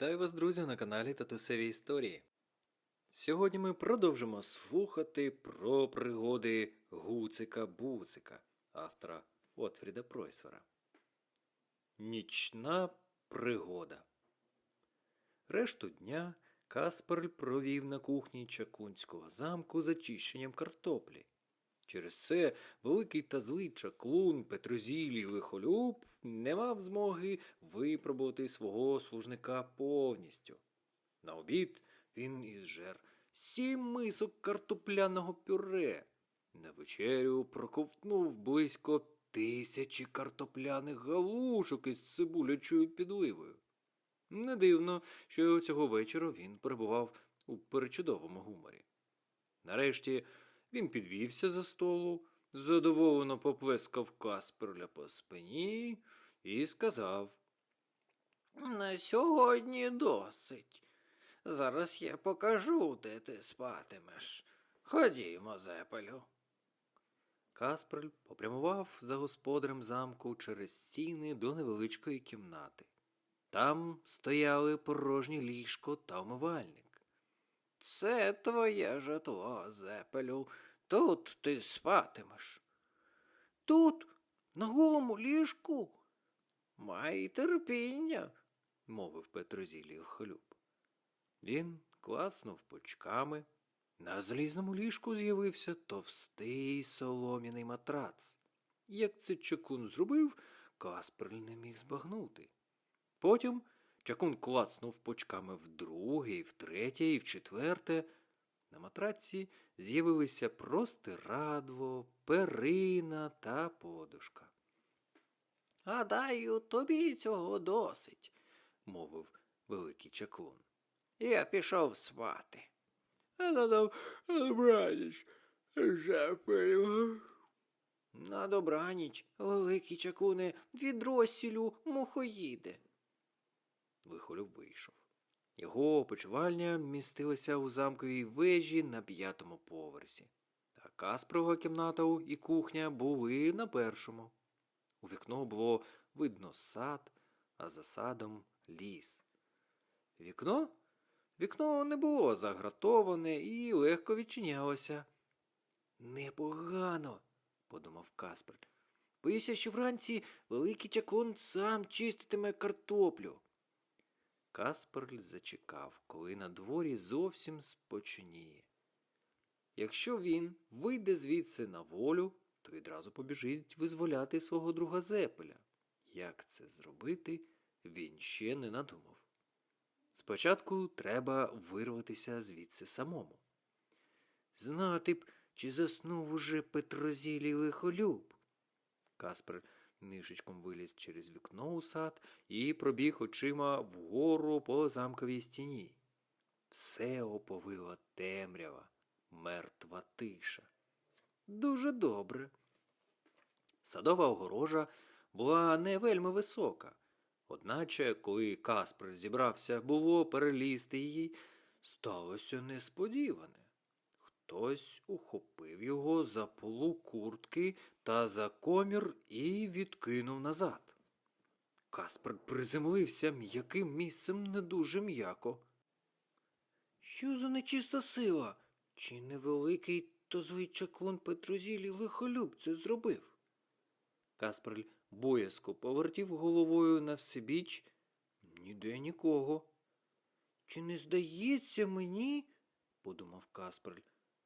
Вітаю вас, друзі, на каналі Татусеві Історії. Сьогодні ми продовжимо слухати про пригоди Гуцика Буцика, автора Отфріда Пройсвера. Нічна пригода. Решту дня Касперль провів на кухні Чакунського замку з очищенням картоплі. Через це великий та злий чаклун Петрозілій Лихолюб не мав змоги випробувати свого служника повністю. На обід він ізжер сім мисок картопляного пюре. На вечерю проковтнув близько тисячі картопляних галушок із цибулячою підливою. Не дивно, що цього вечора він перебував у перечудовому гуморі. Нарешті він підвівся за столу, задоволено поплескав Касперля по спині і сказав На сьогодні досить. Зараз я покажу, де ти спатимеш. Ходімо, зепелю. Касперль попрямував за господарем замку через стіни до невеличкої кімнати. Там стояли порожні ліжко та умивальник. Це твоє житло, зепелю. Тут ти спатимеш. Тут, на голому ліжку. Май терпіння. мовив Петрозілій Холюб. Він клацнув почками. На залізному ліжку з'явився товстий солом'яний матрац. Як це чакун зробив, Касперль не міг збагнути. Потім чакун клацнув почками вдруге, і втретє, і вчетверте. На матраці з'явилися простирадло, перина та подушка. Гадаю, тобі цього досить, мовив великий чаклун. Я пішов спати. А надав браніч, жепелю. На добраніч, великий чаклуне, від розсілю мухоїде. Лихолюб вийшов. Його опочивальня містилася у замковій вежі на п'ятому поверсі, а Каспрова кімната і кухня були на першому. У вікно було видно сад, а за садом ліс. Вікно? Вікно не було загратоване і легко відчинялося. Непогано, подумав Каспер. Боюся, що вранці великий чаклун сам чиститиме картоплю. Касперль зачекав, коли на дворі зовсім спочиніє. Якщо він вийде звідси на волю, то відразу побіжить визволяти свого друга Зепеля. Як це зробити, він ще не надумав. Спочатку треба вирватися звідси самому. Знати б, чи заснув уже Петрозілій лихолюб. Каспер нишечком виліз через вікно у сад і пробіг очима вгору по замковій стіні. Все оповила темрява, мертва тиша. Дуже добре. Садова огорожа була не вельми висока, одначе, коли Каспер зібрався було перелізти її, сталося несподіване. Хтось ухопив його за полу куртки та за комір і відкинув назад. Каспер приземлився м'яким місцем не дуже м'яко. Що за нечиста сила? Чи невеликий то злий чаклун Петрозілій лихолюб це зробив? Касперль боязко повертів головою на всебіч. Ніде нікого. Чи не здається мені, подумав Касперль,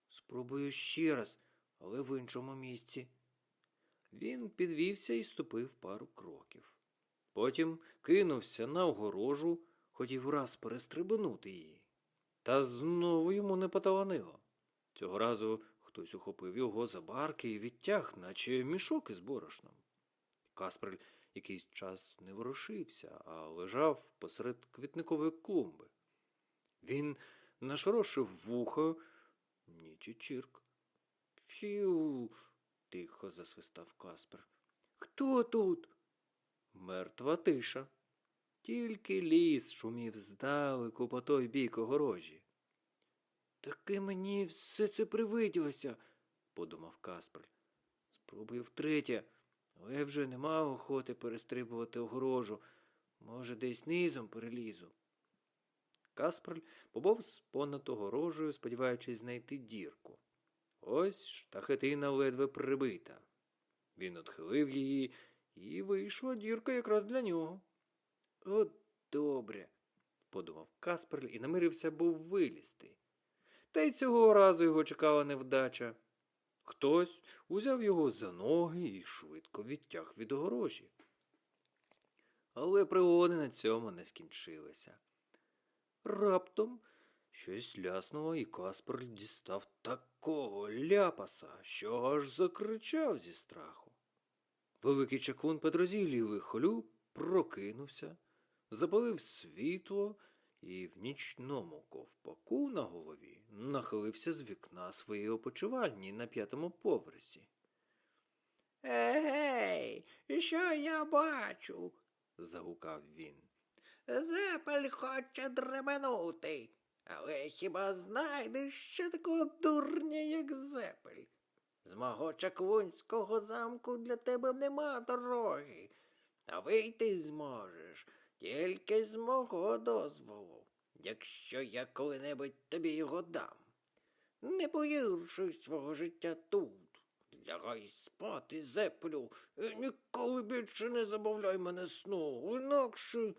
спробую ще раз, але в іншому місці. Він підвівся і ступив пару кроків. Потім кинувся на огорожу, хотів раз перестрибнути її. Та знову йому не поталанило. Цього разу хтось ухопив його за барки і відтяг, наче мішок із борошном. Каспер якийсь час не ворушився, а лежав посеред квітникової клумби. Він нашорошив вухо, ніч і чірк. Фью, тихо засвистав Каспер. Хто тут? Мертва тиша. Тільки ліс шумів здалеку по той бік огорожі. Таки мені все це привиділося, подумав Каспер. Спробую втретє, але вже нема охоти перестрибувати огорожу. Може, десь низом перелізу. Касперль побовз понад огорожею, сподіваючись знайти дірку. Ось штахетина ледве прибита. Він отхилив її, і вийшла дірка якраз для нього. От добре, подумав Касперль і намирився був вилізти. Та й цього разу його чекала невдача. Хтось узяв його за ноги і швидко відтяг від огорожі. Але пригоди на цьому не скінчилися. Раптом щось ляснуло, і Каспер дістав такого ляпаса, що аж закричав зі страху. Великий чаклун Петрозілій лихолюб прокинувся, запалив світло і в нічному ковпаку на голові нахилився з вікна своєї опочивальні на п'ятому поверсі. Егей, що я бачу? загукав він. Зепель хоче дременути. Але хіба знайдеш ще такого дурня, як зепель? З мого чаклунського замку для тебе нема дороги, а вийти зможеш тільки з мого дозволу, якщо я коли-небудь тобі його дам. Не погіршуй свого життя тут. Лягай спати, зеплю, і ніколи більше не забавляй мене сну, інакше.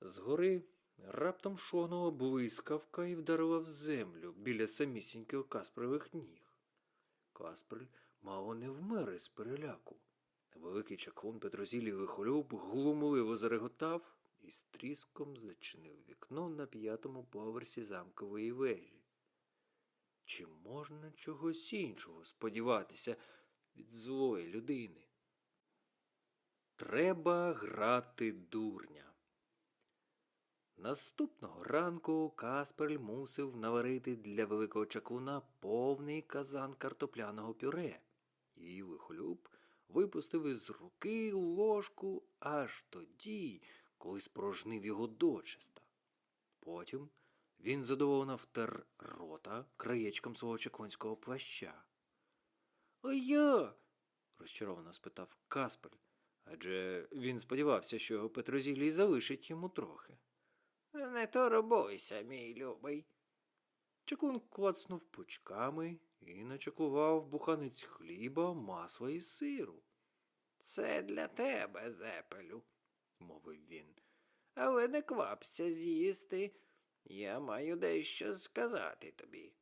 Згори раптом шогнула блискавка і вдарила в землю біля самісіньких Каспрових ніг. Касперль мало не вмер із переляку. Великий чаклун Петрозілій лихолюб глумливо зареготав і з тріском зачинив вікно на п'ятому поверсі замкової вежі. Чи можна чогось іншого сподіватися від злої людини? Треба грати дурня. Наступного ранку Касперль мусив наварити для великого чаклуна повний казан картопляного пюре, і лихолюб випустив із руки ложку аж тоді, коли спорожнив його дочиста. Потім він задоволено втер рота краєчком свого чаклунського плаща. А я? розчаровано спитав Касперль, адже він сподівався, що Петрозілій залишить йому трохи. Не турбуйся, мій любий. Чаклун клацнув пучками і начаклував буханець хліба, масла і сиру, Це для тебе, зепелю. мовив він. Але не квапся з'їсти. Я маю дещо сказати тобі.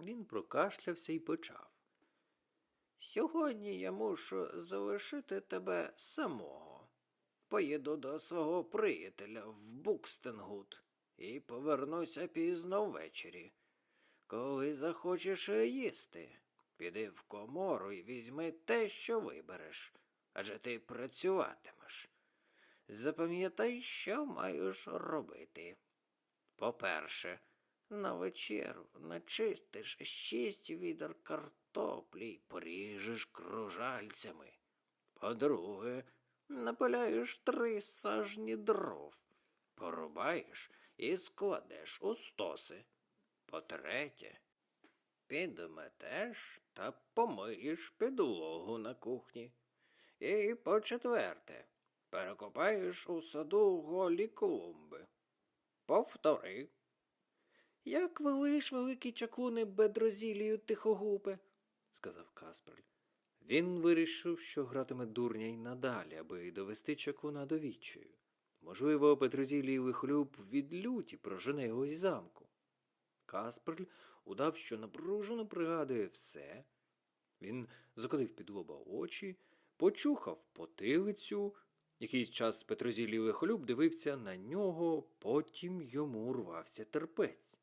Він прокашлявся і почав. Сьогодні я мушу залишити тебе самого. Поїду до свого приятеля в Букстенгут і повернуся пізно ввечері. Коли захочеш їсти, піди в комору і візьми те, що вибереш, адже ти працюватимеш. Запам'ятай, що маєш робити. По-перше, на вечеру начистиш шість відер картоплі й поріжеш кружальцями. По-друге, напиляєш три сажні дров, порубаєш і складеш у стоси. По-третє, підметеш та помиєш підлогу на кухні. І по-четверте, перекопаєш у саду голі клумби. Повтори. Як велиш, великий чаклуни бедрозілію тихогубе, сказав Касперль. Він вирішив, що гратиме дурня й надалі, аби довести чаклуна до відчаю. Можливо, Петрозілій лихолюб від люті прожене його із замку. Касперль удав, що напружено пригадує все. Він закотив під лоба очі, почухав потилицю. Якийсь час Петрозілій лихолюб дивився на нього, потім йому урвався терпець.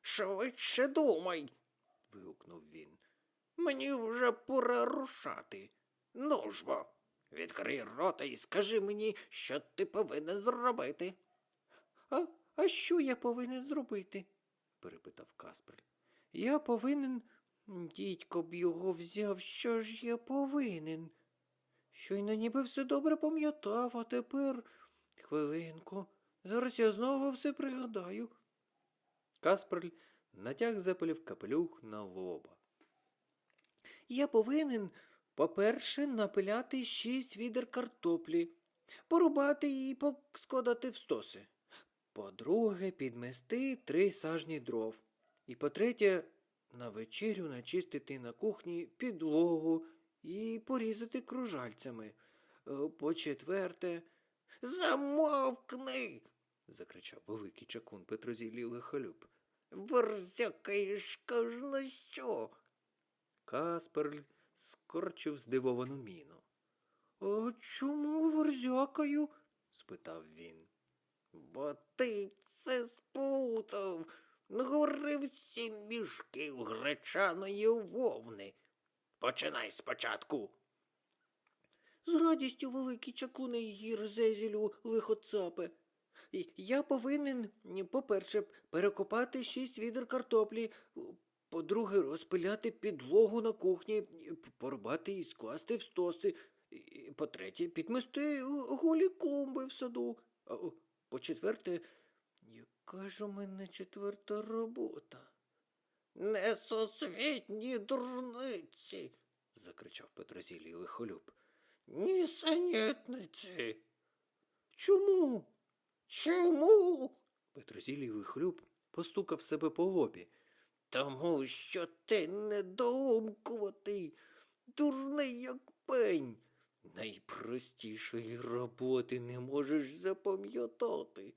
Швидше думай. вигукнув він. Мені вже пора рушати. Ну ж бо, відкрий рота і скажи мені, що ти повинен зробити. А, а що я повинен зробити? перепитав Касперль. Я повинен. Дідько б його взяв, що ж я повинен? Щойно ніби все добре пам'ятав, а тепер. Хвилинку. Зараз я знову все пригадаю. Касперль натяг запалів капелюх на лоба. Я повинен, по-перше, напиляти шість відер картоплі, порубати і поскладати в стоси. По-друге, підмести три сажні дров. І по-третє, на вечерю начистити на кухні підлогу і порізати кружальцями. Е, По-четверте, Замовкни. закричав великий чакун Петрозілій лихолюб. Верзякаєш кожна що. Каспер скорчив здивовану міну. А чому верзякаю? спитав він. Бо ти це сплутав. Говорив всі мішків гречаної вовни. Починай спочатку. З радістю великий чакуне гір зезілю лихоцапе. Я повинен, по-перше, перекопати шість відер картоплі, по-друге, розпиляти підлогу на кухні, порубати і скласти в стоси, по-третє, підмести голі клумби в саду. А, по-четверте, яка ж у мене четверта робота? Несосвітні дурниці. закричав Петрозілій лихолюб. Нісенітниці. Чому? Чому? Петрозілій лихолюб постукав себе по лобі. Тому що ти недоумкуватий, дурний як пень. Найпростішої роботи не можеш запам'ятати.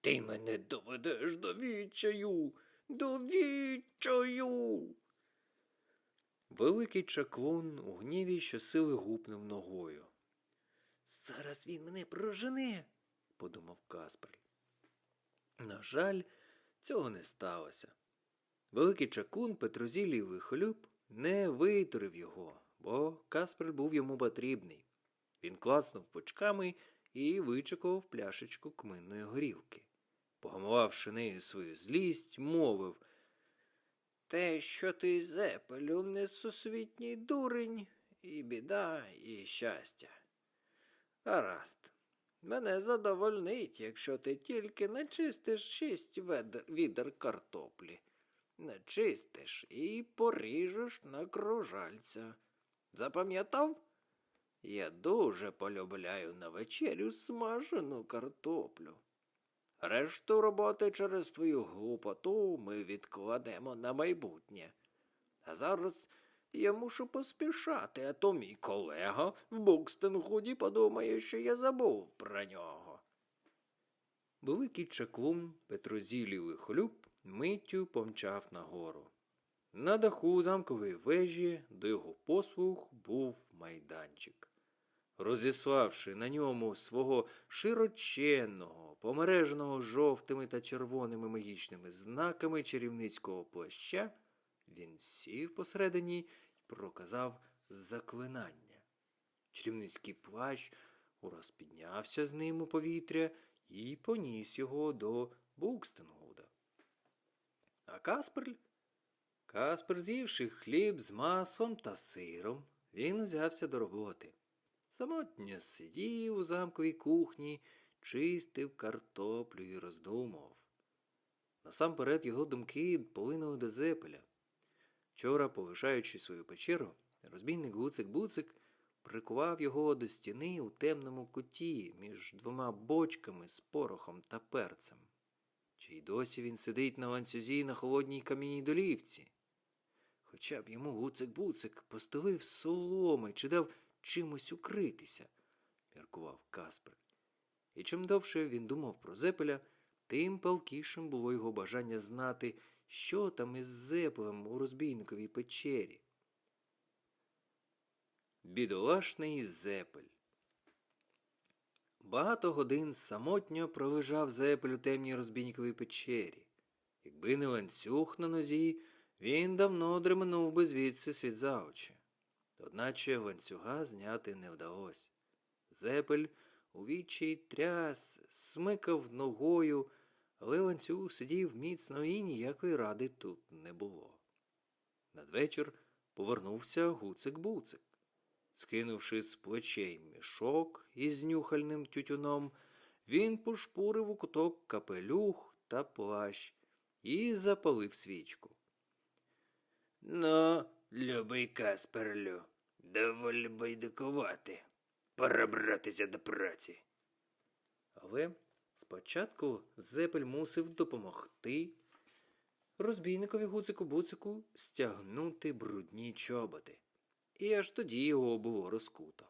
Ти мене доведеш до відчаю, до відчаю. Великий чаклун у гніві щосили гупнув ногою. Зараз він мене прожене, подумав Каспер. На жаль, цього не сталося. Великий чакун Петрозілій лихолюб не витурив його, бо Каспер був йому потрібний. Він клацнув почками і вичекував пляшечку кминної горівки. Погамувавши нею свою злість, мовив Те, що ти зепелю, несусвітній дурень, і біда, і щастя. Гаразд, мене задовольнить, якщо ти тільки начистиш шість відер картоплі. Начистиш і поріжеш на кружальця. Запам'ятав? Я дуже полюбляю на вечерю смажену картоплю. Решту роботи через твою глупоту ми відкладемо на майбутнє. А зараз я мушу поспішати, а то мій колега в Букстенгуді подумає, що я забув про нього. Великий чаклун Петрозілій лихолюб миттю помчав нагору. На даху замкової вежі до його послуг був майданчик. Розіславши на ньому свого широченного, помереженого жовтими та червоними магічними знаками чарівницького плаща, він сів посередині і проказав заклинання. Чарівницький плащ ураз піднявся з ним у повітря і поніс його до Букстенгуда. А Касперль? Каспер, з'ївши хліб з маслом та сиром, він узявся до роботи. Самотньо сидів у замковій кухні, чистив картоплю і роздумував. Насамперед його думки полинули до зепеля. Вчора, повишаючи свою печеру, розбійник Гуцик-Буцик прикував його до стіни у темному куті між двома бочками з порохом та перцем. Чи й досі він сидить на ланцюзі на холодній кам'яній долівці? Хоча б йому Гуцик-Буцик постелив соломи чи дав чимось укритися, міркував Каспер. І чим довше він думав про зепеля, тим палкішим було його бажання знати, що там із зепелем у розбійниковій печері. Бідолашний зепель. Багато годин самотньо пролежав зепель у темній розбійниковій печері. Якби не ланцюг на нозі, він давно дременув би звідси світ за очі. Одначе ланцюга зняти не вдалося. Зепель у вічі тряс, смикав ногою, але ланцюг сидів міцно і ніякої ради тут не було. Надвечір повернувся гуцик-буцик. Скинувши з плечей мішок із нюхальним тютюном, він пошпурив у куток капелюх та плащ і запалив свічку. Ну, любий Касперлю, доволі байдикувати. Пора братися до праці. Але Спочатку Зепель мусив допомогти розбійникові гуцику буцику стягнути брудні чоботи. І аж тоді його було розкуто.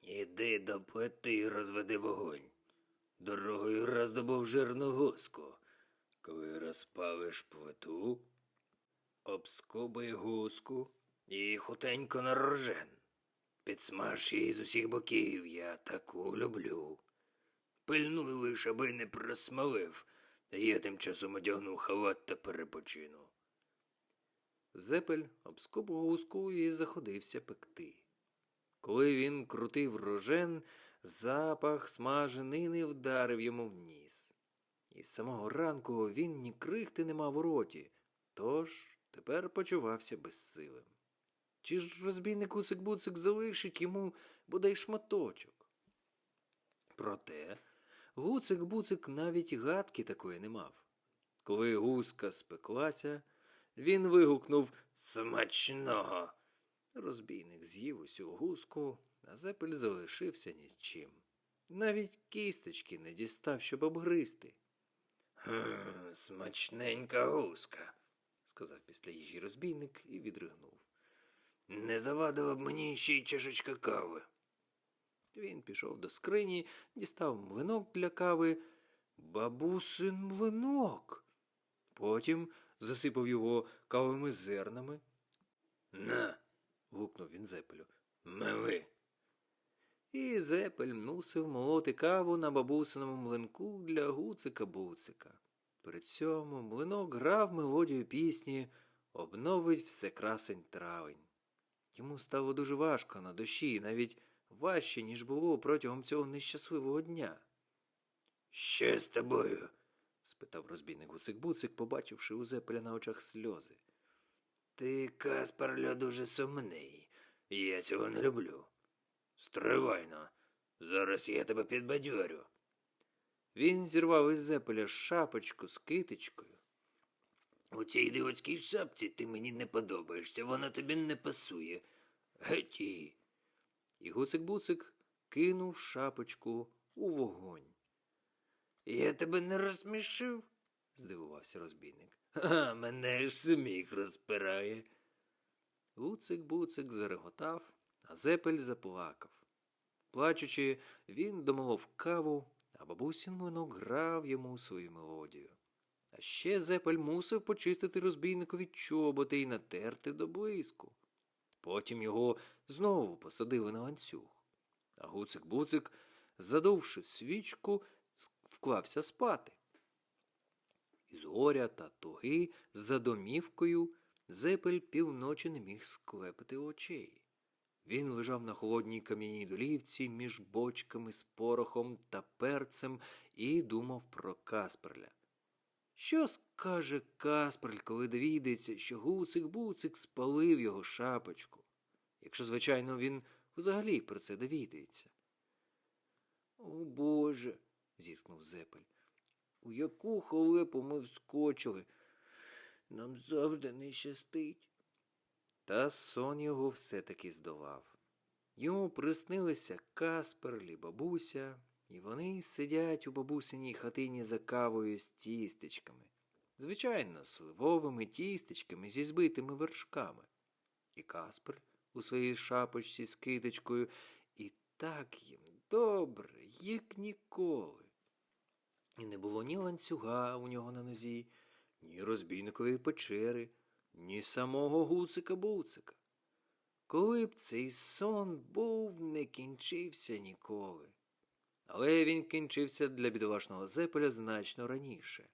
Іди до плити і розведи вогонь. Дорогою роздобув жирну гуску. Коли розпалиш плиту, обскубай гуску і хутенько на рожен. Підсмаж її з усіх боків, я таку люблю. Пильнуй лиш, аби не просмалив, я тим часом одягну халат та перепочину. Зепель обскубав гуску і заходився пекти. Коли він крутив рожен, запах смаженини вдарив йому в ніс. І з самого ранку він ні крихти не мав у роті, тож тепер почувався безсилим. Чи ж розбійник Уцик-Буцик залишить йому бодай шматочок? Проте Гуцик-Буцик навіть гадки такої не мав. Коли гуска спеклася, він вигукнув смачного. Розбійник з'їв усю гуску, а зепель залишився ні з чим. Навіть кісточки не дістав, щоб обгризти. «Хм, смачненька гуска, сказав після їжі розбійник і відригнув. Не завадила б мені ще й чашечка кави. Він пішов до скрині, дістав млинок для кави. Бабусин млинок. Потім засипав його кавовими зернами. На. гукнув він зепелю. Мели. І зепель мусив молоти каву на бабусиному млинку для гуцика-буцика. При цьому млинок грав мелодію пісні Обновить все красень травень. Йому стало дуже важко на душі, навіть важче, ніж було протягом цього нещасливого дня. Що з тобою? Спитав розбійник Гуцик-Буцик, побачивши у зепеля на очах сльози. Ти, Каспарльо, дуже сумний. Я цього не люблю. Стривайно. Зараз я тебе підбадьорю. Він зірвав із зепеля шапочку з китичкою. У цій ідіотській шапці ти мені не подобаєшся, вона тобі не пасує. Геть. І гуцик-буцик кинув шапочку у вогонь. Я тебе не розсмішив? здивувався розбійник. А мене ж сміх розпирає. Гуцик-буцик зареготав, а зепель заплакав. Плачучи, він домолов каву, а бабусін млинок грав йому свою мелодію. А ще зепель мусив почистити розбійникові чоботи і натерти до блиску. Потім його знову посадили на ланцюг. А гуцик-буцик, задувши свічку, вклався спати. Із горя та туги за домівкою зепель півночі не міг склепити очей. Він лежав на холодній кам'яній долівці між бочками з порохом та перцем і думав про Касперля. Що скаже Касперль, коли довідається, що гуцик-буцик спалив його шапочку, якщо, звичайно, він взагалі про це довідається? О Боже, зіткнув зепель. У яку халепу ми вскочили? Нам завжди не щастить. Та сон його все-таки здолав. Йому приснилися Касперлі, бабуся, і вони сидять у бабусиній хатині за кавою з тістечками. Звичайно, сливовими тістечками зі збитими вершками. І Каспер у своїй шапочці з киточкою і так їм добре, як ніколи. І не було ні ланцюга у нього на нозі, ні розбійникової печери, ні самого гуцика-буцика. Коли б цей сон був не кінчився ніколи. Але він кінчився для бідолашного зепеля значно раніше.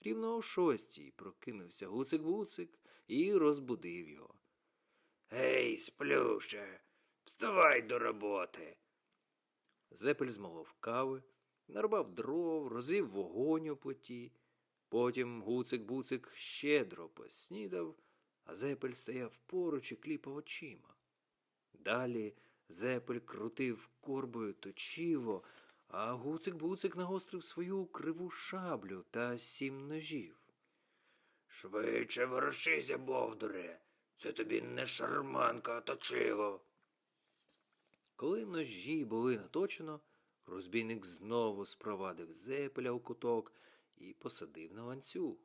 Рівно о шостій прокинувся гуцик-буцик і розбудив його. Гей, сплюше, вставай до роботи. Зепель змолов кави, нарубав дров, розвів вогонь у плиті. Потім гуцик-буцик щедро поснідав, а зепель стояв поруч і кліпав очима. Далі зепель крутив корбою точило, а гуцик-буцик нагострив свою криву шаблю та сім ножів. Швидше ворушися, бовдуре, це тобі не шарманка, а точило. Коли ножі були наточено, Розбійник знову спровадив зепеля у куток і посадив на ланцюг,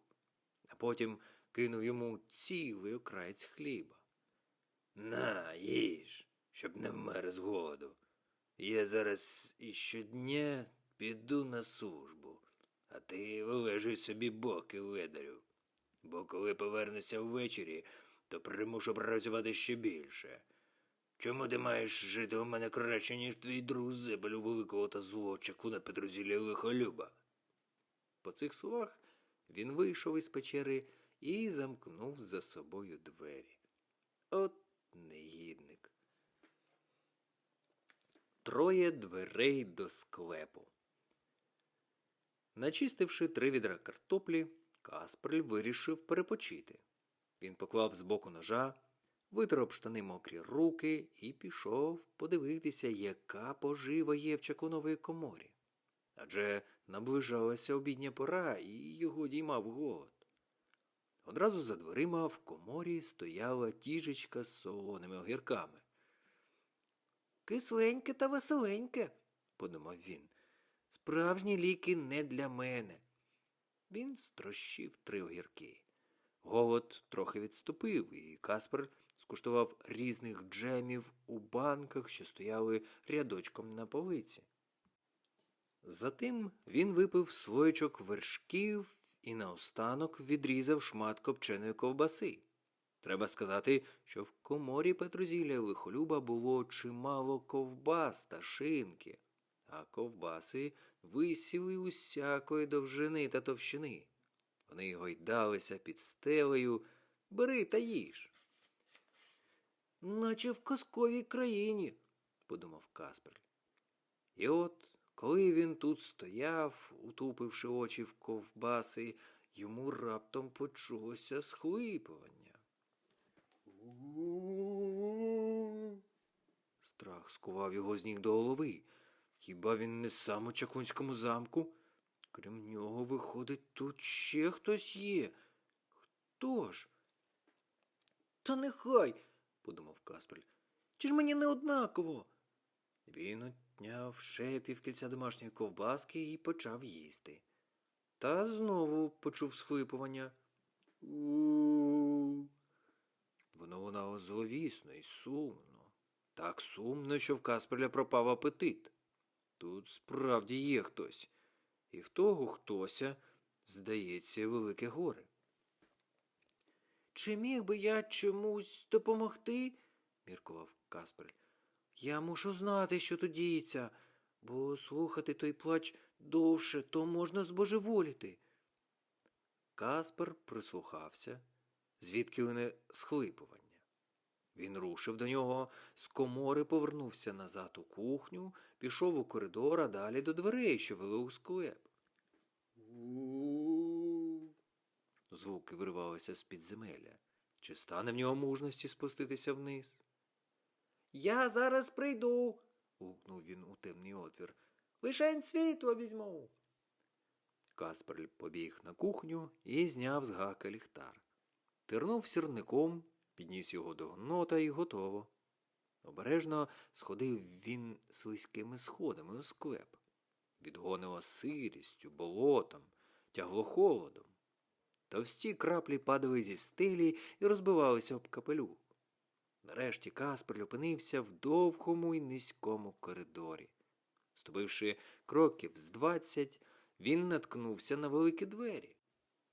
а потім кинув йому цілий окраєць хліба. На, їж, щоб не вмер з голоду. Я зараз і щодня піду на службу, а ти вилежуй собі боки ледарю. Бо коли повернуся ввечері, то примушу працювати ще більше. Чому ти маєш жити у мене краще, ніж твій друг зебелю великого та злого чаклуна Петрозілля лихолюба? По цих словах він вийшов із печери і замкнув за собою двері. От негідник. Троє дверей до склепу. Начистивши три відра картоплі, Касперль вирішив перепочити. Він поклав збоку ножа, витер об штани мокрі руки і пішов подивитися, яка пожива є в чаклуновій коморі. Адже наближалася обідня пора, і його діймав голод. Одразу за дверима в коморі стояла тіжечка з солоними огірками. Кисленьке та веселеньке, подумав він. Справжні ліки не для мене. Він строщив три огірки. Голод трохи відступив, і Каспер скуштував різних джемів у банках, що стояли рядочком на полиці. Затим він випив слоєчок вершків і наостанок відрізав шмат копченої ковбаси. Треба сказати, що в коморі Петрозілля лихолюба було чимало ковбас та шинки, а ковбаси висіли усякої довжини та товщини. Вони гойдалися під стелею, бери та їж. Наче в казковій країні, подумав Каспер. І от, коли він тут стояв, утупивши очі в ковбаси, йому раптом почулося схлипування. Страх скував його з ніг до голови. Хіба він не сам у Чакунському замку? Крім нього, виходить, тут ще хтось є. Хто ж? Та нехай, подумав Каспель. Чи ж мені не однаково? Він отняв ще півкільця домашньої ковбаски і почав їсти. Та знову почув схлипування. У. Воно лунало зловісно і сумно. Так сумно, що в Касперля пропав апетит. Тут справді є хтось, і в того хтося, здається, велике горе. Чи міг би я чомусь допомогти? міркував Каспер. Я мушу знати, що тут діється, бо слухати той плач довше, то можна збожеволіти. Каспер прислухався, звідки лине схлипування. Він рушив до нього, з комори повернувся назад у кухню, пішов у коридор, а далі до дверей, що вели у склеп. Звуки виривалися з підземелля. Чи стане в нього мужності спуститися вниз? Я зараз прийду. гукнув він у темний отвір. Лишень світло візьму. Касперль побіг на кухню і зняв з гака ліхтар. Тернув сірником, підніс його до гнота і готово. Обережно сходив він слизькими сходами у склеп. Відгонило сирістю, болотом, тягло холодом. Товсті краплі падали зі стелі і розбивалися об капелюх. Нарешті Каспер опинився в довгому і низькому коридорі. Ступивши кроків з двадцять, він наткнувся на великі двері.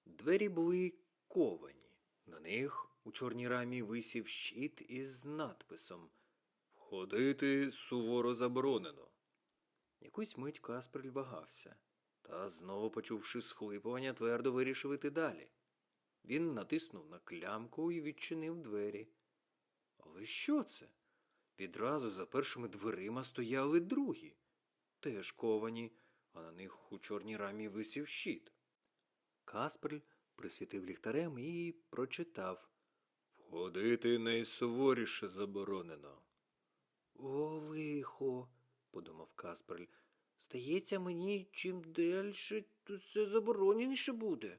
Двері були ковані. На них у чорній рамі висів щит із надписом Входити суворо заборонено. Якусь мить Касперль вагався, та, знову почувши схлипування, твердо вирішив іти далі. Він натиснув на клямку і відчинив двері. Але що це? Відразу за першими дверима стояли другі, теж ковані, а на них у чорній рамі висів щит. Касперль присвітив ліхтарем і прочитав Входити найсуворіше заборонено. О, лихо, подумав Касперль. Здається, мені чим дальше, то все забороненіше буде.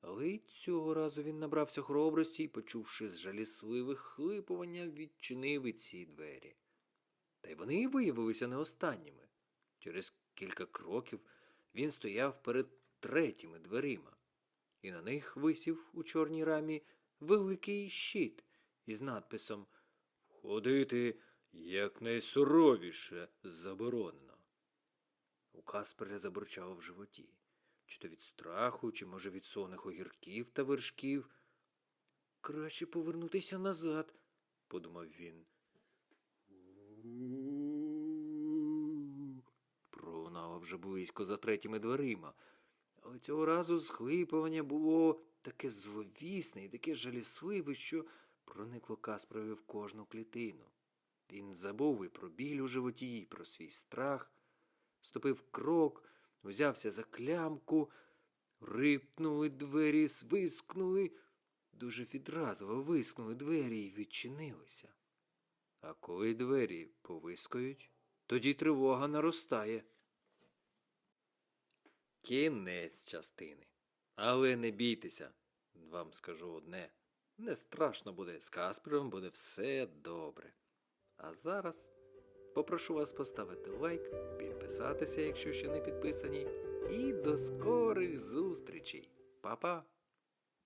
Але й цього разу він набрався хоробрості і, почувши з жалісливих хлипування, відчинив і ці двері. Та й вони виявилися не останніми. Через кілька кроків він стояв перед третіми дверима, і на них висів у чорній рамі великий щит із надписом Входити якнайсуровіше заборонено. У Каспера забурчало в животі, чи то від страху, чи, може, від сонних огірків та вершків. Краще повернутися назад, подумав він. Пролунало вже близько за третіми дверима, але цього разу схлипування було таке зловісне і таке жалісливе, що проникло Касперові в кожну клітину. Він забув і про біль у животі, і про свій страх, ступив крок, узявся за клямку, рипнули двері, свискнули, дуже відразливо вискнули двері і відчинилися. А коли двері повискають, тоді тривога наростає. Кінець частини. Але не бійтеся, вам скажу одне. Не страшно буде, з Каспером буде все добре. А зараз попрошу вас поставити лайк, підписатися, якщо ще не підписані, і до скорих зустрічей. Па-па!